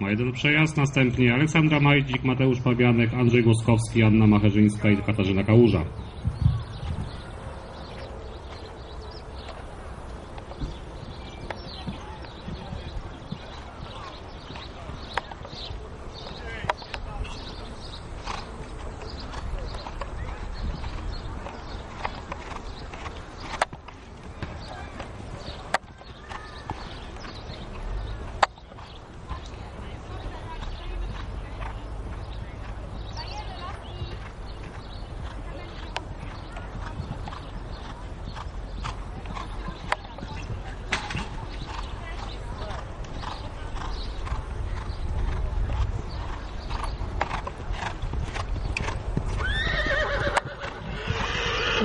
ma jeden przejazd. Następnie Aleksandra Majdzik, Mateusz Pabianek, Andrzej Głoskowski, Anna Macherzyńska i Katarzyna Kałuża.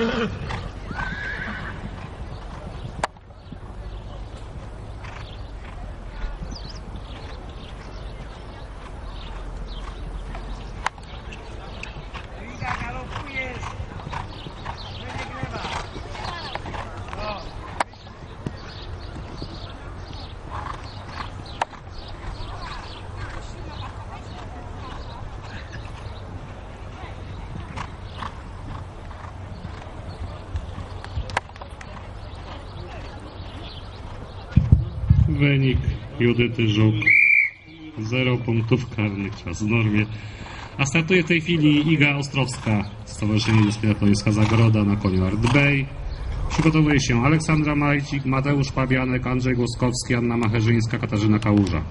Oh, Wynik Judyty Żuk. Zero punktów karnych, czas w normie. A startuje w tej chwili Iga Ostrowska, Stowarzyszenie Dyspiratońska Zagroda na koniu Art Bay. Przygotowuje się Aleksandra Majcik, Mateusz Pabianek, Andrzej Głoskowski, Anna Macherzyńska, Katarzyna Kałuża.